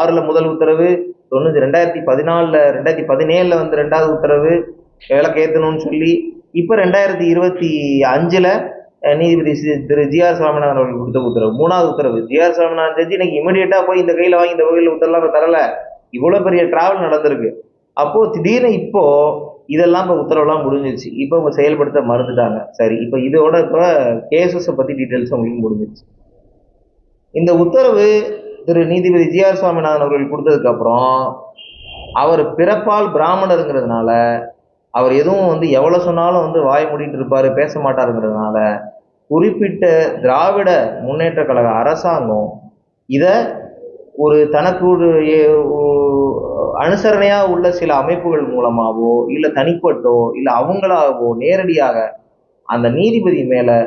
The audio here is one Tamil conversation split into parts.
ஆறில் முதல் உத்தரவு தொண்ணூத்தி ரெண்டாயிரத்தி பதினாலில் ரெண்டாயிரத்தி பதினேழில் வந்து ரெண்டாவது உத்தரவு விளக்கேற்றணும்னு சொல்லி இப்போ ரெண்டாயிரத்தி இருபத்தி அஞ்சில் நீதிபதி சி- திரு ஜிஆர் சாமிநாதன் அவர்கள் கொடுத்த உத்தரவு. மூணாவது உத்தரவு ஜிஆர் சாமிநாதன் ஜட்ஜி இன்னைக்கு இமீடியட்டாக போய் இந்த கையில் வாங்கி இந்த வகையில் உத்தரலாம் தரல. இவ்வளோ பெரிய டிராவல் நடந்திருக்கு. அப்போது திடீர்னு இப்போது இதெல்லாம் இப்போ உத்தரவுலாம் முடிஞ்சிச்சு இப்போ அவங்க செயல்படுத்த மறந்துட்டாங்க சரி இப்போ இதோட இப்போ கேசஸை பற்றி டீட்டெயில்ஸ் உங்களுக்கு முடிஞ்சிச்சு இந்த உத்தரவு திரு நீதிபதி ஜிஆர் சுவாமிநாதன் அவர்கள் கொடுத்ததுக்கப்புறம் அவர் பிறப்பால் பிராமணருங்கிறதுனால அவர் எதுவும் வந்து எவ்வளோ சொன்னாலும் வந்து வாய் மூடிட்டு இருப்பார் பேச மாட்டாருங்கிறதுனால குறிப்பிட்ட திராவிட முன்னேற்ற கழக அரசாங்கம் இதை ஒரு தனக்கு ஒரு அனுசரணையாக உள்ள சில அமைப்புகள் மூலமாகவோ இல்லை தனிப்பட்டோ இல்லை அவங்களாகவோ நேரடியாக அந்த நீதிபதி மேலே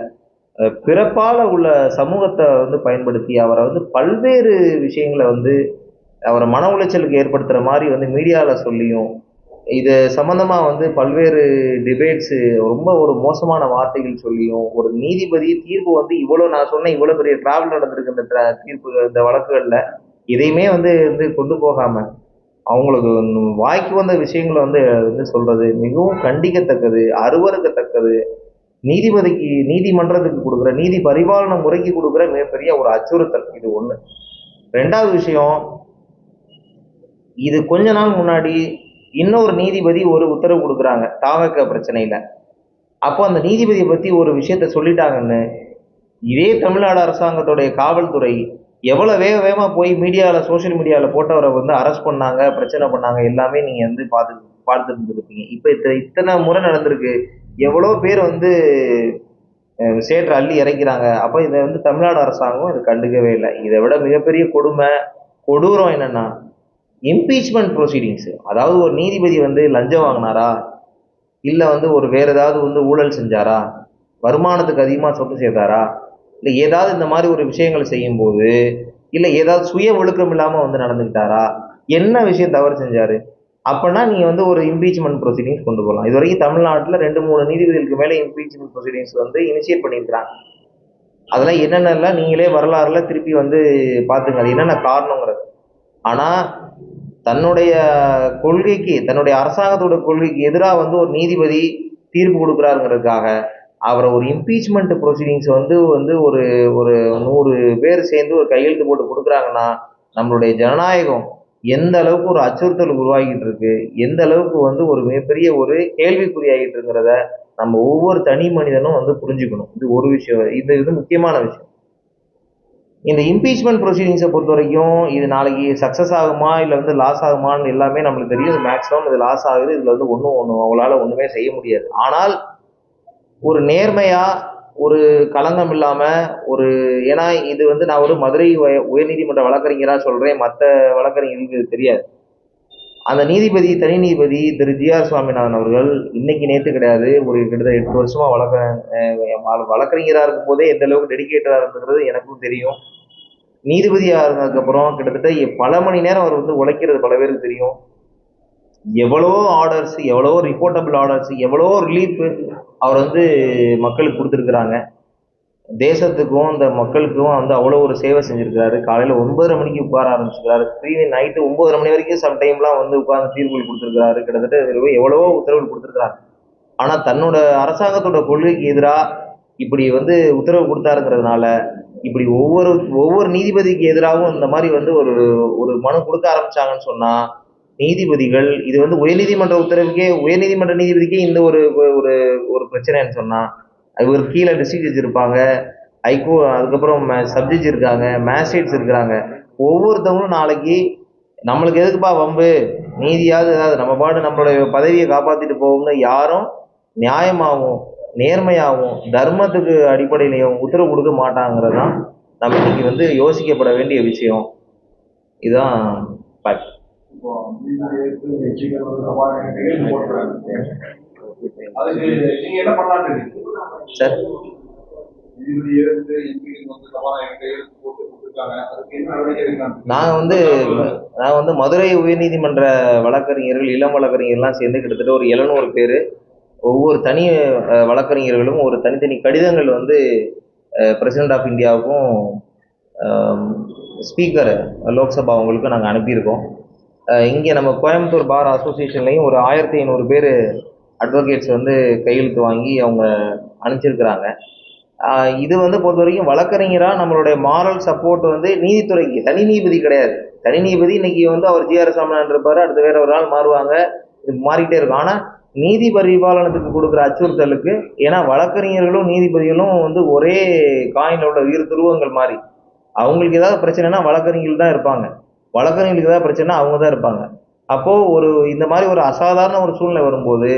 பிறப்பால உள்ள சமூகத்தை வந்து பயன்படுத்தி அவரை வந்து பல்வேறு விஷயங்களை வந்து அவரை மன உளைச்சலுக்கு ஏற்படுத்துற மாதிரி வந்து மீடியாவில் சொல்லியும் இது சம்பந்தமா வந்து பல்வேறு டிபேட்ஸ் ரொம்ப ஒரு மோசமான வார்த்தைகள் சொல்லியும் ஒரு நீதிபதி தீர்ப்பு வந்து இவ்வளவு நான் சொன்ன இவ்வளவு பெரிய டிராவல் நடந்திருக்கு இந்த தீர்ப்பு இந்த வழக்குகள்ல இதையுமே வந்து வந்து கொண்டு போகாம அவங்களுக்கு வாய்க்கு வந்த விஷயங்களை வந்து வந்து சொல்றது மிகவும் கண்டிக்கத்தக்கது அருவருக்கத்தக்கது நீதிபதிக்கு நீதிமன்றத்துக்கு கொடுக்குற நீதி பரிபாலன முறைக்கு கொடுக்குற மிகப்பெரிய ஒரு அச்சுறுத்தல் இது ஒன்று ரெண்டாவது விஷயம் இது கொஞ்ச நாள் முன்னாடி இன்னொரு நீதிபதி ஒரு உத்தரவு கொடுக்குறாங்க தாவக்க பிரச்சனையில். அப்போ அந்த நீதிபதியை பற்றி ஒரு விஷயத்த சொல்லிட்டாங்கன்னு இதே தமிழ்நாடு அரசாங்கத்துடைய காவல்துறை எவ்வளோ வேக வேகமாக போய் மீடியாவில் சோஷியல் மீடியாவில் போட்டவரை வந்து அரெஸ்ட் பண்ணாங்க பிரச்சனை பண்ணாங்க எல்லாமே நீங்கள் வந்து பார்த்து பார்த்துட்டு இருப்பீங்க இப்போ இத்தனை இத்தனை முறை நடந்திருக்கு. எவ்வளோ பேர் வந்து சேற்று அள்ளி இறக்கிறாங்க. அப்போ இதை வந்து தமிழ்நாடு அரசாங்கம் இது கண்டுக்கவே இல்லை. இதை விட மிகப்பெரிய கொடுமை கொடூரம் என்னன்னா இம்பீச்மெண்ட் ப்ரொசீடிங்ஸ் அதாவது ஒரு நீதிபதி வந்து லஞ்சம் வாங்கினாரா? இல்லை வந்து ஒரு வேற ஏதாவது வந்து ஊழல் செஞ்சாரா? வருமானத்துக்கு அதிகமாக சொத்து சேர்த்தாரா? இல்லை ஏதாவது இந்த மாதிரி ஒரு விஷயங்கள் செய்யும்போது இல்லை ஏதாவது சுய ஒழுக்கம் இல்லாமல் வந்து நடந்துக்கிட்டாரா? என்ன விஷயம் தவறு செஞ்சாரு? அப்போனா நீங்கள் வந்து ஒரு இம்பீச்மெண்ட் ப்ரொசீடிங்ஸ் கொண்டு போகலாம் இது வரைக்கும் தமிழ்நாட்டில் ரெண்டு மூணு நீதிபதிகளுக்கு மேலே இம்பீச்மெண்ட் ப்ரொசீடிங்ஸ் வந்து இனிஷியேட் பண்ணியிருக்கிறாங்க. அதெல்லாம் என்னென்னலாம் நீங்களே வரலாறுல திருப்பி வந்து பார்த்துங்க. அது என்னென்ன காரணங்கிறது. ஆனால் தன்னுடைய கொள்கைக்கு தன்னுடைய அரசாங்கத்தோட கொள்கைக்கு எதிராக வந்து ஒரு நீதிபதி தீர்ப்பு கொடுக்குறாருங்கிறதுக்காக அவரை ஒரு இம்பீச்மெண்ட் ப்ரொசீடிங்ஸ் வந்து வந்து ஒரு ஒரு நூறு பேர் சேர்ந்து ஒரு கையெழுத்து போட்டு கொடுக்குறாங்கன்னா நம்மளுடைய ஜனநாயகம் எந்த அளவுக்கு ஒரு அச்சுறுத்தல் உருவாகிட்டு இருக்கு எந்த அளவுக்கு வந்து ஒரு மிகப்பெரிய ஒரு கேள்விக்குறியாகிட்டு இருக்கிறத நம்ம ஒவ்வொரு தனி மனிதனும் வந்து புரிஞ்சுக்கணும். இது ஒரு விஷயம். இது இது முக்கியமான விஷயம். இந்த இம்பீச்மெண்ட் ப்ரொசீடிங்ஸை பொறுத்த வரைக்கும் இது நாளைக்கு சக்ஸஸ் ஆகுமா இல்லை வந்து லாஸ் ஆகுமான்னு எல்லாமே நம்மளுக்கு தெரியும். மேக்ஸிமம் இது லாஸ் ஆகுது. இதில் வந்து ஒன்றும் ஒன்றும் அவங்களால ஒன்றுமே செய்ய முடியாது. ஆனால் ஒரு நேர்மையாக ஒரு களங்கம் இல்லாமல் ஒரு ஏன்னா இது வந்து நான் ஒரு மதுரை உயர்நீதிமன்ற வழக்கறிஞராக சொல்கிறேன் மற்ற வழக்கறிஞர்களுக்கு இது தெரியாது. அந்த நீதிபதி தனி நீதிபதி திரு ஜி ஆர் சுவாமிநாதன் அவர்கள் இன்னைக்கு நேற்று கிடையாது. ஒரு கிட்டத்தட்ட எட்டு வருஷமா வழக்க வழக்கறிஞராக இருக்கும் போதே எந்த அளவுக்கு டெடிகேட்டடா இருந்தது எனக்கும் தெரியும். நீதிபதியாக இருந்ததுக்கப்புறம் கிட்டத்தட்ட பல மணி நேரம் அவர் வந்து உழைக்கிறது பல பேருக்கு தெரியும். எவ்வளோ ஆர்டர்ஸ் எவ்வளோ ரிப்போர்ட்டபிள் ஆர்டர்ஸ் எவ்வளோ ரிலீஃப் அவர் வந்து மக்களுக்கு கொடுத்துருக்குறாங்க. தேசத்துக்கும் இந்த மக்களுக்கும் வந்து அவ்வளோ ஒரு சேவை செஞ்சிருக்கிறாரு. காலையில் ஒன்பதரை மணிக்கு உட்கார ஆரம்பிச்சிருக்காரு த்ரீ நைட்டு ஒன்பதரை மணி வரைக்கும் சம் டைம்லாம் வந்து உட்கார்ந்து தீர்ப்பு கொடுத்துருக்காரு கிட்டத்தட்ட எவ்வளவோ- உத்தரவுகள் கொடுத்துருக்காரு ஆனால் தன்னோட அரசாங்கத்தோட கொள்கைக்கு எதிராக இப்படி வந்து உத்தரவு கொடுத்தாருங்கிறதுனால இப்படி ஒவ்வொரு ஒவ்வொரு நீதிபதிக்கு எதிராகவும் இந்த மாதிரி வந்து ஒரு ஒரு மனு கொடுக்க ஆரம்பிச்சாங்கன்னு சொன்னால் நீதிபதிகள் இது வந்து உயர்நீதிமன்ற உத்தரவுக்கே உயர்நீதிமன்ற நீதிபதிக்கே இந்த ஒரு ஒரு ஒரு பிரச்சனைன்னு சொன்னால் அது ஒரு கீழே டிஸ்ட்ரிக்ட் ஜட்ஜ் இருப்பாங்க. ஐகோ அதுக்கப்புறம் சப்ஜெக்ட் இருக்காங்க மேஜிஸ்ட்ரேட்ஸ் இருக்கிறாங்க. ஒவ்வொருத்தவங்களும் நாளைக்கு நம்மளுக்கு எதுக்குப்பா வம்பு? நீதியாவது ஏதாவது நம்ம பாட்டு நம்மளுடைய பதவியை காப்பாற்றிட்டு போவோம்னு யாரும் நியாயமாகவும் நேர்மையாகவும் தர்மத்துக்கு அடிப்படையிலையும் உத்தரவு கொடுக்க மாட்டாங்கிறது தான் நம்ம இன்னைக்கு வந்து யோசிக்கப்பட வேண்டிய விஷயம். இதுதான் fact. சார். வந்து நான் வந்து நான் வந்து மதுரை உயர்நீதிமன்ற வழக்கறிஞர்கள் இளம் வழக்கறிஞர்லாம் சேர்ந்து கிட்டத்தட்ட ஒரு எழுநூறு பேர் ஒவ்வொரு தனி வழக்கறிஞர்களும் ஒரு தனித்தனி கடிதங்கள் வந்து பிரசிடென்ட் ஆஃப் இந்தியாவுக்கும் ஸ்பீக்கர் லோக்சபா அவங்களுக்கும் நாங்கள் அனுப்பியிருக்கோம். இங்கே நம்ம கோயம்புத்தூர் பார் அசோசியேஷன்லேயும் ஒரு ஆயிரத்தி ஐநூறு பேர் அட்வொகேட்ஸ் வந்து கையெழுத்து வாங்கி அவங்க அனுப்பிச்சிருக்கிறாங்க. இது வந்து பொறுத்த வரைக்கும் வழக்கறிஞராக நம்மளுடைய மாரல் சப்போர்ட் வந்து நீதித்துறைக்கு தனி நீதிபதி கிடையாது. தனி நீதிபதி இன்னைக்கு வந்து அவர் ஜிஆர் சாமனான் இருப்பார் அடுத்து வேற ஒரு நாள் மாறுவாங்க. இது மாறிட்டே இருக்கும். ஆனால் நீதி பரிபாலனத்துக்கு கொடுக்குற அச்சுறுத்தலுக்கு ஏன்னா வழக்கறிஞர்களும் நீதிபதிகளும் வந்து ஒரே காயினில் உள்ள உயிர் துருவங்கள் மாதிரி அவங்களுக்கு ஏதாவது பிரச்சனைனா வழக்கறிஞர்கள் தான் இருப்பாங்க. வழக்கறிஞர்களுக்கு ஏதாவது பிரச்சனை அவங்க தான் இருப்பாங்க. அப்போது ஒரு இந்த மாதிரி ஒரு அசாதாரண ஒரு சூழ்நிலை வரும்போது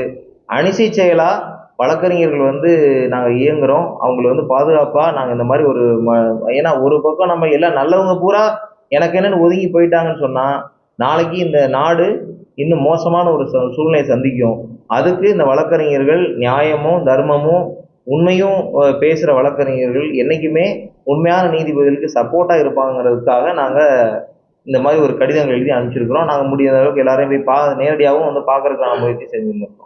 அணிசை செயலாக வழக்கறிஞர்கள் வந்து நாங்கள் இயங்குகிறோம் அவங்களை வந்து பாதுகாப்பாக நாங்கள் இந்த மாதிரி ஒரு ம- ஏன்னா ஒரு பக்கம் நம்ம எல்லாம் நல்லவங்க பூரா எனக்கு என்னென்னு ஒதுங்கி போயிட்டாங்கன்னு சொன்னால் நாளைக்கு இந்த நாடு இன்னும் மோசமான ஒரு சூழ்நிலையை சந்திக்கும். அதுக்கு இந்த வழக்கறிஞர்கள் நியாயமும் தர்மமும் உண்மையும் பேசுகிற வழக்கறிஞர்கள் என்றைக்குமே உண்மையான நீதிபதிகளுக்கு சப்போர்ட்டாக இருப்பாங்கிறதுக்காக நாங்கள் இந்த மாதிரி ஒரு கடிதங்கள் எழுதி அனுப்பிச்சிருக்கிறோம். நாங்கள் முடியாத அளவுக்கு எல்லாரையும் போய் பா நேரடியாகவும் வந்து பார்க்கறதுக்கான முயற்சி செஞ்சுருந்தோம்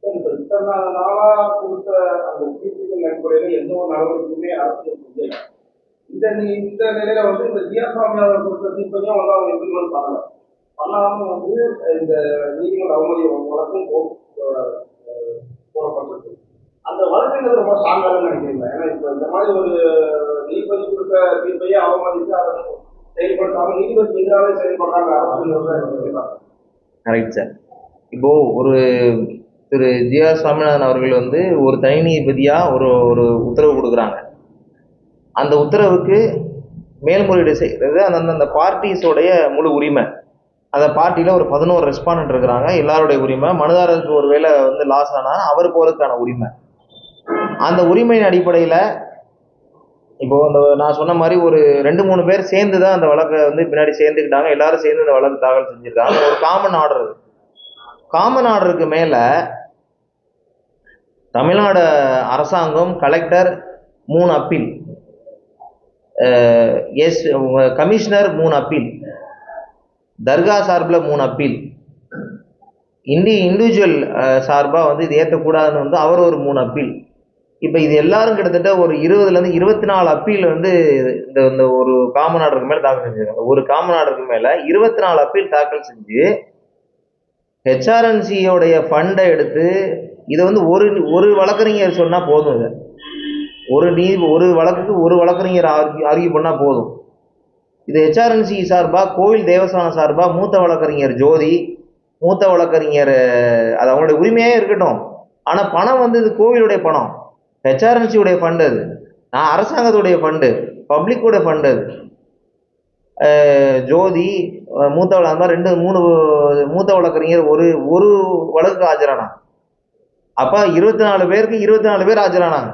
இப்ப இத்தனை நாளா கொடுத்த அந்த தீர்ப்புகள் அடிப்படையில எந்த ஒரு நடவடிக்கையுமே அரசியல் செய்யல. இந்த இந்த நிலையில வந்து இந்த ஜிஆர் சுவாமி அவர் கொடுத்த தீர்ப்பையும் வந்து அவங்க இம்ப்ளிமெண்ட் பண்ணல பண்ணாம வந்து இந்த நீதிமன்ற அவமதி வழக்கும் போ- அஹ் போடப்பட்டிருக்கு. அந்த வழக்குங்கிறது ரொம்ப ஸ்ட்ராங்காக நினைக்கிறீங்க ஏன்னா இப்ப இந்த மாதிரி ஒரு நீதிபதி கொடுத்த தீர்ப்பையே அவமதித்து அதை செயல்படுத்தாம நீதிபதி எதிராகவே செயல்படுறாங்க அரசுங்கிறத கரெக்ட் சார். இப்போ ஒரு திரு ஜி ஆர் சுவாமிநாதன் அவர்கள் வந்து ஒரு தனி நீதிபதியாக ஒரு ஒரு உத்தரவு கொடுக்குறாங்க. அந்த உத்தரவுக்கு மேல்முறையீடு செய்கிறது அந்த அந்த பார்ட்டிஸோடைய முழு உரிமை. அந்த பார்ட்டியில் ஒரு பதினோரு ரெஸ்பாண்ட் இருக்கிறாங்க. எல்லாருடைய உரிமை. மனுதாரருக்கு ஒரு வேலை வந்து லாஸ் ஆனால் அவர் போகிறதுக்கான உரிமை. அந்த உரிமையின் அடிப்படையில் இப்போது அந்த நான் சொன்ன மாதிரி ஒரு ரெண்டு மூணு பேர் சேர்ந்து தான் அந்த வழக்கை வந்து பின்னாடி சேர்ந்துக்கிட்டாங்க. எல்லாரும் சேர்ந்து அந்த வழக்கு தாக்கல் செஞ்சிருக்காங்க. ஒரு காமன் ஆர்டர் காமன் ஆர்டருக்கு மேலே தமிழ்நாடு அரசாங்கம் கலெக்டர் மூணு அப்பீல் எஸ் கமிஷனர் மூணு அப்பீல் தர்கா சார்பில் மூணு அப்பீல் இண்டி இண்டிவிஜுவல் சார்பாக வந்து இது ஏற்றக்கூடாதுன்னு வந்து அவர் ஒரு மூணு அப்பீல் இப்போ இது எல்லாரும் கிட்டத்தட்ட ஒரு இருபதுலேருந்து இருபத்தி நாலு அப்பீல் வந்து இந்த இந்த ஒரு காமன் ஆர்டருக்கு மேலே தாக்கல் செஞ்சிருக்காங்க. ஒரு காமன் ஆர்டருக்கு மேலே இருபத்தி நாலு அப்பீல் தாக்கல் செஞ்சு ஹெச்ஆர்என்சியோடைய ஃபண்டை எடுத்து இதை வந்து ஒரு ஒரு வழக்கறிஞர் சொன்னால் போதும் இதை. ஒரு நீ ஒரு வழக்குக்கு ஒரு வழக்கறிஞர் ஆர்கியூ ஆர்கியூ பண்ணால் போதும். இது ஹெச்ஆர்என்சி சார்பாக கோவில் தேவஸ்தானம் சார்பாக மூத்த வழக்கறிஞர் ஜோதி மூத்த வழக்கறிஞர் அது அவங்களுடைய உரிமையே இருக்கட்டும். ஆனால் பணம் வந்து இது கோவிலுடைய பணம். ஹெச்ஆர்என்சியுடைய ஃபண்டு அது. நான் அரசாங்கத்துடைய ஃபண்டு பப்ளிக்கோட ஃபண்டு அது. ஜோதி மூத்த வழ- ரெண்டு மூணு மூத்த வழக்கறிஞர் ஒரு ஒரு வழக்குக்கு ஆஜரானாங்க. அப்போ இருபத்தி நாலு பேருக்கு இருபத்தி நாலு பேர் ஆஜரானாங்க.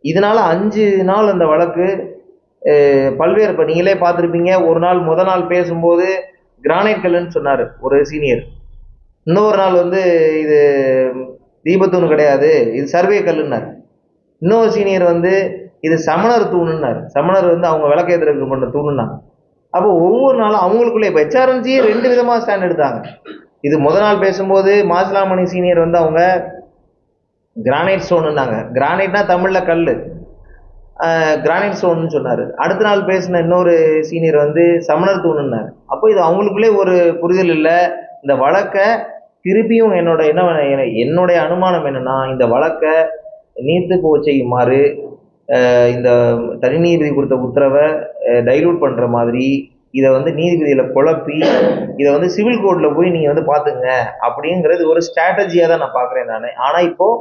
இதனால் அஞ்சு நாள் அந்த வழக்கு பல்வேறு இப்போ நீங்களே பார்த்துருப்பீங்க. ஒரு நாள் முத நாள் பேசும்போது கிரானைட் கல்லுன்னு சொன்னார் ஒரு சீனியர் இன்னொரு நாள் வந்து இது தீபத்தூன் கிடையாது இது சர்வே கல்லுன்னார். இன்னொரு சீனியர் வந்து இது சமணர் தூணுன்னார். சமணர் வந்து அவங்க விளக்கேற்றுறதுக்கு பண்ண தூணுனாங்க அப்போ ஒவ்வொரு நாளும் அவங்களுக்குள்ளே இப்போ ஹெச்ஆர்என்சி ரெண்டு விதமாக ஸ்டாண்ட் எடுத்தாங்க. இது முத நாள் பேசும்போது மாசிலாமணி சீனியர் வந்து அவங்க கிரானைட் ஸ்டோனுன்னாங்க கிரானைட்னா தமிழில் கல் கிரானைட் ஸ்டோன்னு சொன்னார். அடுத்த நாள் பேசின இன்னொரு சீனியர் வந்து சமணர் தூணுன்னார். அப்போ இது அவங்களுக்குள்ளே ஒரு புரிதல் இல்லை. இந்த வழக்கை திருப்பியும் என்னோட என்ன என்னுடைய அனுமானம் என்னன்னா இந்த வழக்கை நீத்து போக செய்யுமாறு இந்த தனி நீதிபதி கொடுத்த உத்தரவை டைலூட் பண்ணுற மாதிரி இதை வந்து நீதிபதியில் குழப்பி இதை வந்து சிவில் கோர்ட்டில் போய் நீங்கள் வந்து பார்த்துங்க அப்படிங்கிறது ஒரு ஸ்ட்ராட்டஜியாக தான் நான் பார்க்குறேன் நான். ஆனால் இப்போது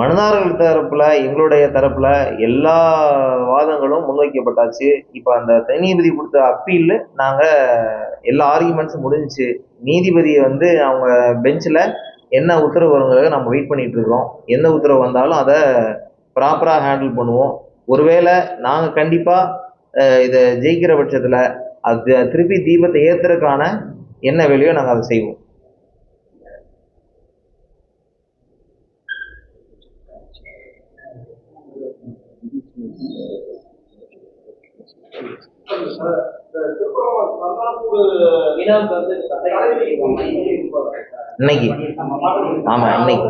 மனுதாரர்கள் தரப்பில் எங்களுடைய தரப்பில் எல்லா வாதங்களும் முன்வைக்கப்பட்டாச்சு. இப்போ அந்த தனிநீதிபதி கொடுத்த அப்பீலில் நாங்கள் எல்லா ஆர்குமெண்ட்ஸும் முடிஞ்சிச்சு. நீதிபதியை வந்து அவங்க பெஞ்சில் என்ன உத்தரவு வருங்கிறத நம்ம வெயிட் பண்ணிட்டு இருக்கிறோம் எந்த உத்தரவு வந்தாலும் அதை ப்ராப்பராக ஹேண்டில் பண்ணுவோம். ஒருவேளை நாங்கள் கண்டிப்பாக இதை ஜெயிக்கிற பட்சத்தில் அது திருப்பி தீபத்தை ஏற்றுறதுக்கான என்ன வேலையோ நாங்கள் அதை செய்வோம். இன்னைக்கு. ஆமா, இன்னைக்கு.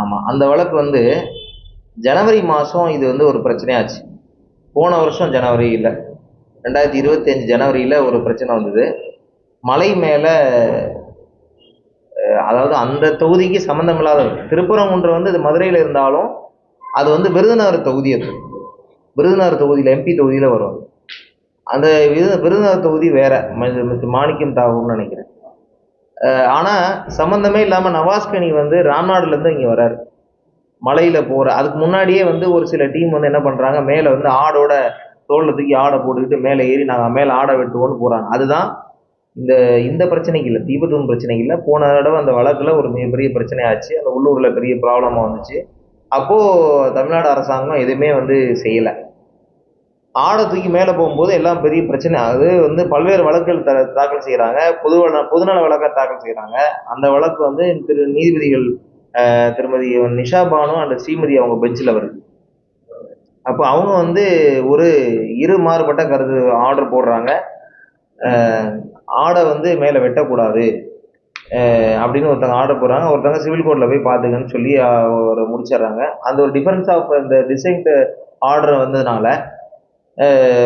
ஆமா அந்த வழக்கு வந்து ஜனவரி மாதம் இது வந்து ஒரு பிரச்சனையாச்சு. போன வருஷம் ஜனவரி இல்லை. ரெண்டாயிரத்தி இருபத்தஞ்சு ஜனவரியில் ஒரு பிரச்சனை வந்தது. மலை மேலே அதாவது அந்த தொகுதிக்கு சம்மந்தம் இல்லாத திருப்பரங்குன்றம் வந்து இது மதுரையில் இருந்தாலும் அது வந்து விருதுநகர் தொகுதி அது. விருதுநகர் தொகுதியில் எம்பி தொகுதியில் வரும். அந்த விருது விருதுநகர் தொகுதி வேற ம- மிஸ்டர் மாணிக்கம் தாகும்னு நினைக்கிறேன். ஆனால் சம்மந்தமே இல்லாமல் நவாஸ்கனி வந்து ராம்நாடுலேருந்து இங்கே வராரு. மலையில் போகிற அதுக்கு முன்னாடியே வந்து ஒரு சில டீம் வந்து என்ன பண்ணுறாங்க மேலே வந்து ஆடோட தோளில் தூக்கி ஆடை போட்டுக்கிட்டு மேலே ஏறி நாங்கள் மேலே ஆடை வெட்டுவோன்னு போகிறாங்க அதுதான் இந்த இந்த பிரச்சனைக்கு இல்லை தீபத்தூன் பிரச்சனைக்கு இல்லை. போன தடவை அந்த வழக்கில் ஒரு மிகப்பெரிய பிரச்சனை ஆச்சு. அந்த உள்ளூரில் பெரிய ப்ராப்ளமாக வந்துச்சு. அப்போது தமிழ்நாடு அரசாங்கம் எதுவுமே வந்து செய்யலை. ஆடை தூக்கி மேலே போகும்போது எல்லாம் பெரிய பிரச்சனை. அது வந்து பல்வேறு வழக்குகள் த தாக்கல் செய்கிறாங்க பொதுவ பொதுநல வழக்கை தாக்கல் செய்கிறாங்க அந்த வழக்கு வந்து திரு நீதிபதிகள் திருமதி நிஷா பானு அண்ட் ஸ்ரீமதி அவங்க பெஞ்சில் வருது அப்போ அவங்க வந்து ஒரு இரு மாறுபட்ட கருத்து ஆர்டர் போடுறாங்க. ஆடை வந்து மேலே வெட்டக்கூடாது. அப்படின்னு ஒருத்தவங்க ஆர்டர் போடுறாங்க. ஒருத்தவங்க சிவில் கோர்ட்டில் போய் பார்த்துக்கன்னு சொல்லி ஒரு முடிச்சிடுறாங்க. அந்த ஒரு டிஃபரன்ஸ் ஆஃப் இந்த டிசைன்ட் ஆர்டர் வந்ததுனால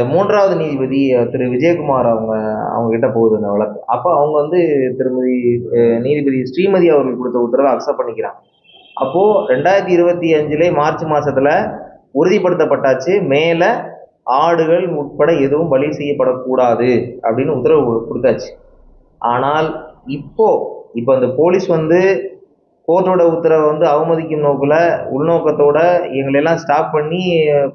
மூன்றாவது நீதிபதி திரு விஜயகுமார் அவங்க அவங்க கிட்ட போகுது அந்த வழக்கு. அப்போ அவங்க வந்து திருமதி நீதிபதி ஸ்ரீமதி அவர்கள் கொடுத்த உத்தரவை அக்செப்ட் பண்ணிக்கிறாங்க. அப்போது ரெண்டாயிரத்தி இருபத்தி அஞ்சுலே மார்ச் மாதத்தில் உறுதிப்படுத்தப்பட்டாச்சு. மேலே ஆடுகள் உட்பட எதுவும் பலி செய்யப்படக்கூடாது அப்படின்னு உத்தரவு கொடு- கொடுத்தாச்சு. ஆனால் இப்போ இப்போ அந்த போலீஸ் வந்து கோர்ட்டோட உத்தரவை வந்து அவமதிக்கும் நோக்கில் உள்நோக்கத்தோட எங்களை எல்லாம் ஸ்டாப் பண்ணி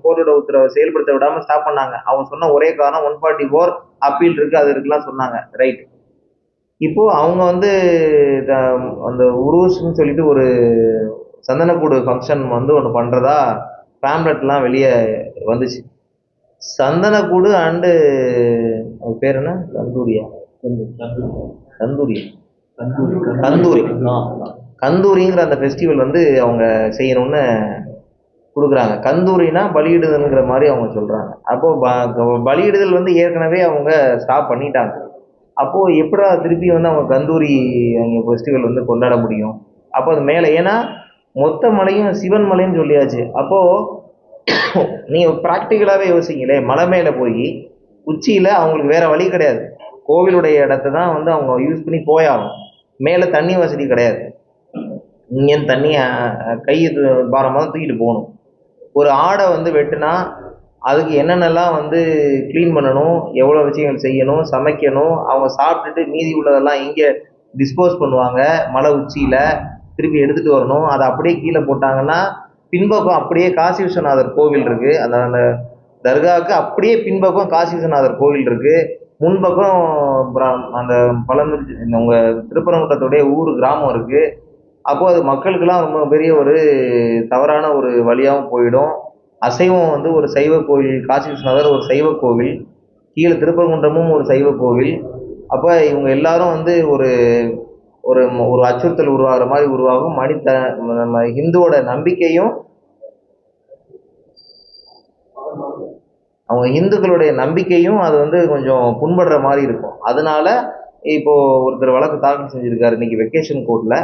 கோர்ட்டோட உத்தரவை செயல்படுத்த விடாமல் ஸ்டாப் பண்ணாங்க. அவங்க சொன்ன ஒரே காரணம் ஒன் ஃபார்ட்டி ஃபோர் அப்பீல் இருக்குது அது இருக்குலாம் சொன்னாங்க. ரைட் இப்போது அவங்க வந்து அந்த உருவஸ்ன்னு சொல்லிட்டு ஒரு சந்தனக்கூடு ஃபங்க்ஷன் வந்து ஒன்று பண்ணுறதா பேம்லெட்லாம் வெளியே வந்துச்சு. சந்தனக்கூடு அண்டு அவங்க பேர் என்ன? தந்தூரியா தந்தூரியா கந்தூரி. கந்தூரிங்கிற அந்த ஃபெஸ்டிவல் வந்து அவங்க செய்யணும்னு கொடுக்குறாங்க. கந்தூரினா பலியிடுதல்ங்கிற மாதிரி அவங்க சொல்கிறாங்க அப்போது பலியிடுதல் வந்து ஏற்கனவே அவங்க ஸ்டாப் பண்ணிட்டாங்க. அப்போது எப்படா திருப்பி வந்து அவங்க கந்தூரி அவங்க ஃபெஸ்டிவல் வந்து கொண்டாட முடியும்? அப்போ அது மேலே ஏன்னா மொத்த மலையும் சிவன் மலைன்னு சொல்லியாச்சு. அப்போது நீங்கள் ப்ராக்டிக்கலாகவே யோசிங்களே மலை மேலே போய் உச்சியில் அவங்களுக்கு வேறு வழி கிடையாது. கோவிலுடைய இடத்த தான் வந்து அவங்க யூஸ் பண்ணி போயாகணும். மேலே தண்ணி வசதி கிடையாது. இங்கேருந்து தண்ணியை கை பாரமாக தான் தூக்கிட்டு போகணும். ஒரு ஆடை வந்து வெட்டுனா அதுக்கு என்னென்னலாம் வந்து க்ளீன் பண்ணணும் எவ்வளோ விஷயங்கள் செய்யணும் சமைக்கணும் அவங்க சாப்பிட்டுட்டு மீதி உள்ளதெல்லாம் இங்கே டிஸ்போஸ் பண்ணுவாங்க. மலை உச்சியில் திருப்பி எடுத்துகிட்டு வரணும். அதை அப்படியே கீழே போட்டாங்கன்னா பின்பக்கம் அப்படியே காசி விஸ்வநாதர் கோவில் இருக்குது அந்த அந்த தர்காவுக்கு அப்படியே பின்பக்கம் காசி விஸ்வநாதர் கோவில் இருக்குது முன்பக்கம் பிர- அந்த பழமுதிர்ச்சி உங்க திருப்பரங்குன்றத்துடைய ஊர் கிராமம் இருக்கு. அப்போ அது மக்களுக்கெல்லாம் ரொம்ப பெரிய ஒரு தவறான ஒரு வழியாகவும் போயிடும். அசைவம் வந்து ஒரு சைவ கோவில் காசி விஸ்வநாதர் ஒரு சைவ கோவில் கீழே திருப்பரங்குன்றமும் ஒரு சைவ கோவில். அப்போ இவங்க எல்லாரும் வந்து ஒரு ஒரு ஒரு அச்சுறுத்தல் உருவாகிற மாதிரி உருவாகும். மனித நம்ம ஹிந்துவோட நம்பிக்கையும் அவங்க இந்துக்களுடைய நம்பிக்கையும் அது வந்து கொஞ்சம் புண்படுற மாதிரி இருக்கும். அதனால இப்போ ஒருத்தர் வழக்கு தாக்கல் செஞ்சுருக்காரு இன்னைக்கு வெக்கேஷன் கோர்ட்ல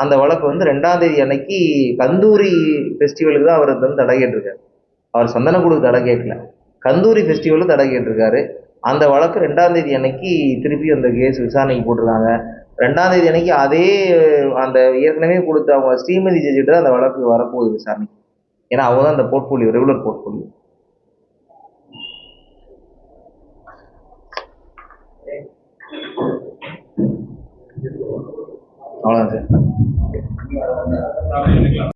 அந்த வழக்கு வந்து ரெண்டாம் தேதி அன்னைக்கு கந்தூரி ஃபெஸ்டிவலுக்கு தான் அவர் வந்து தடை கேட்டிருக்காரு. அவர் சந்தனக்கூடுக்கு தடை கேட்கல. கந்தூரி ஃபெஸ்டிவலுக்கு தடை கேட்டிருக்காரு. அந்த வழக்கு ரெண்டாம் தேதி அன்னைக்கு திருப்பி அந்த கேஸ் விசாரணைக்கு போட்டிருக்காங்க. ரெண்டாம் தேதி அன்னைக்கு அதே அந்த ஏற்கனவே கொடுத்த அவங்க ஸ்ரீமதி ஜட்ஜிட்ட அந்த வழக்கு வரப்போகுது விசாரணைக்கு. ஏன்னா அவங்க தான் அந்த போர்ட்ஃபோலியோ ரெகுலர் போர்ட்ஃபோலியோ அவ்வளோதான் சார்.